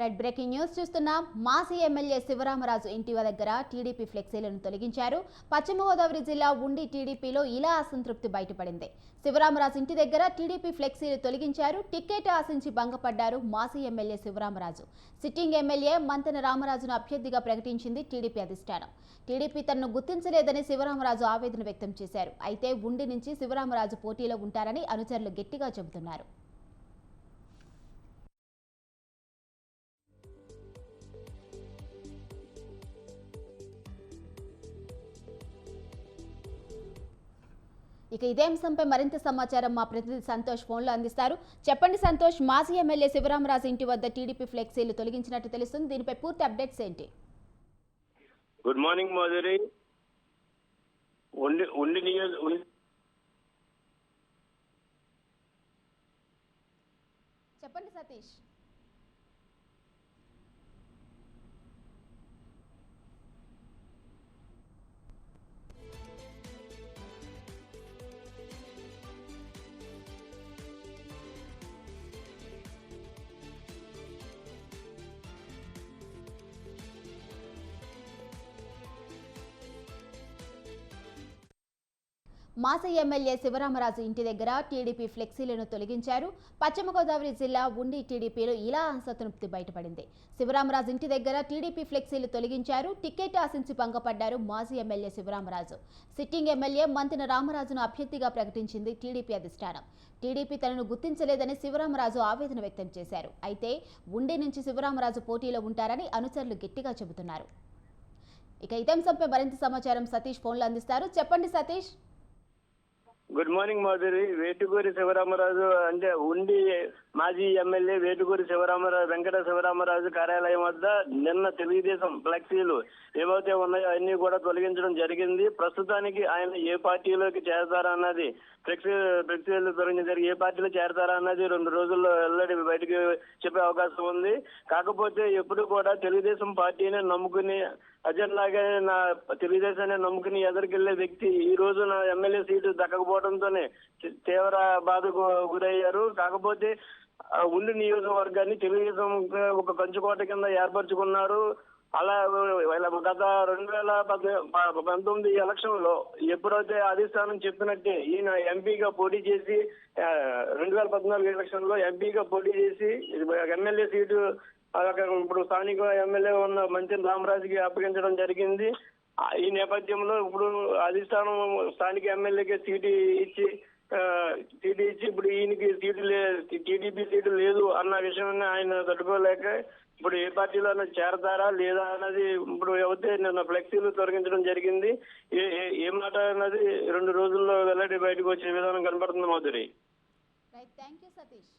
Right breaking news చూస్తున్నాం. మాజీ MLA Sivaramaraju ఇంటి దగ్గర టీడీపీ ఫ్లెక్సీలను తొలగించారు. పశ్చిమ గోదావరి జిల్లా ఉండి టీడీపీలో ఇలా అసంతృప్తి బయటపడింది. శివరామరాజు ఇంటి దగ్గర టీడీపీ ఫ్లెక్సీలు తొలగించారు. టికెట్ ఆశించి భంగపడ్డారు మాజీ MLA Sivaramaraju. Sitting MLA Mantena రామరాజును అభ్యర్థిగా ప్రకటించింది టీడీపీ అధిష్టానం. టీడీపీ తనను గుర్తించలేదని శివరామరాజు ఆవేదన వ్యక్తం చేశారు. అయితే ఉండి నుంచి శివరామరాజు పోటీలో ఉంటారని అనుచరులు గట్టిగా చెబుతున్నారు. ఇక ఇదే అంశంపై మరింత సమాచారం మా ప్రతినిధి సంతోష్ ఫోన్లో అందిస్తారు. చెప్పండి సంతోష్ మాజీ ఎమ్మెల్యే శివరామరాజు ఇంటి వద్ద టీడీపీ ఫ్లెక్సీలు తొలగించినట్టు తెలుస్తుంది. దీనిపై పూర్తి అప్డేట్స్ ఏంటి? గుడ్ మార్నింగ్ మాధురి ఉండి ఉండి చెప్పండి సతీష్. మాస ఎమ్మెల్యే శివరామరాజు ఇంటి దగ్గర టీడీపీ ఫ్లెక్సీలను తొలగించారు. పశ్చిమ గోదావరి జిల్లా ఉండి టీడీపీలో ఇలా అసంతృప్తి బయటపడింది. శివరామరాజు ఇంటి దగ్గర టీడీపీ ఫ్లెక్సీలు తొలగించారు. టికెట్ ఆశించి భంగపడ్డారు మాజీ MLA Sivaramaraju. Sitting MLA Mantena రామరాజును అభ్యర్థిగా ప్రకటించింది టీడీపీ అధిష్టానం. టీడీపీ తనను గుర్తించలేదని శివరామరాజు ఆవేదన వ్యక్తం చేశారు. అయితే ఉండి నుంచి శివరామరాజు పోటీలో ఉంటారని అనుచరులు గట్టిగా చెబుతున్నారు. ఇక ఇదంశంపై మరింత సమాచారం సతీష్ ఫోన్లో అందిస్తారు. చెప్పండి సతీష్. గుడ్ మార్నింగ్ మాధురి వేటుకూరి శివరామరాజు అంటే ఉండి మాజీ ఎమ్మెల్యే వేటుకూరి శివరామరాజు వెంకట శివరామరాజు కార్యాలయం వద్ద నిన్న తెలుగుదేశం ఫ్లెక్సీలు ఏవైతే ఉన్నాయో అన్ని కూడా తొలగించడం జరిగింది. ప్రస్తుతానికి ఆయన ఏ పార్టీలోకి చేరతారా అన్నది ఫ్లెక్సీ ఫ్లెక్సీలు తొలగించారు ఏ పార్టీలో చేరతారా అన్నది రెండు రోజుల్లో వెల్లడి బయటకు చెప్పే అవకాశం ఉంది. కాకపోతే ఎప్పుడు కూడా తెలుగుదేశం పార్టీని నమ్ముకుని అజెండాగా నా తెలుగుదేశాన్ని నమ్ముకుని ఎదురుకెళ్ళే వ్యక్తి ఈ రోజు నా ఎమ్మెల్యే సీటు దక్కకపోవడంతోనే తీవ్ర బాధకు గురయ్యారు. కాకపోతే ఉండి నియోజకవర్గాన్ని తెలుగుదేశం ఒక కంచుకోట కింద ఏర్పరచుకున్నారు. అలా వీళ్ళ గత రెండు వేల పద్ద- పంతొమ్మిది ఎలక్షన్లో ఎప్పుడైతే అధిష్టానం చెప్పినట్టే ఈయన ఎంపీగా పోటీ చేసి రెండు వేల పద్నాలుగు ఎలక్షన్లో ఎంపీగా పోటీ చేసి ఎమ్మెల్యే సీటు అలాగే ఇప్పుడు స్థానిక ఎమ్మెల్యే ఉన్న మంచి రామరాజుకి అప్పగించడం జరిగింది. ఈ నేపథ్యంలో ఇప్పుడు అధిష్టానం స్థానిక ఎమ్మెల్యేకి సీటు ఇచ్చి సీటు ఇచ్చి ఇప్పుడు ఈయనకి సీటు లే టీడీపీ సీటు లేదు అన్న విషయాన్ని ఆయన తట్టుకోలేక ఇప్పుడు ఏ పార్టీలో చేరతారా లేదా అన్నది ఇప్పుడు అయితే నిన్న ఫ్లెక్సీలు తొలగించడం జరిగింది. ఏ ఏ- మాట అన్నది రెండు రోజుల్లో వెల్లడి బయటకు వచ్చే విధానం కనపడుతుంది మాధురి థ్యాంక్ యూ సతీష్